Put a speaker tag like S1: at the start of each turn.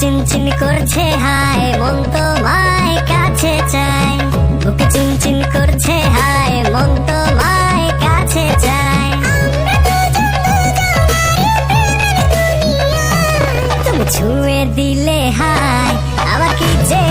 S1: চিনচিন করছে, হায় মন তো কাছে চায় বুকে চিনচিন করছে, হায় মন তো কাছে চায় তুমি ছুঁয়ে দিলে, হায় আবার কি যে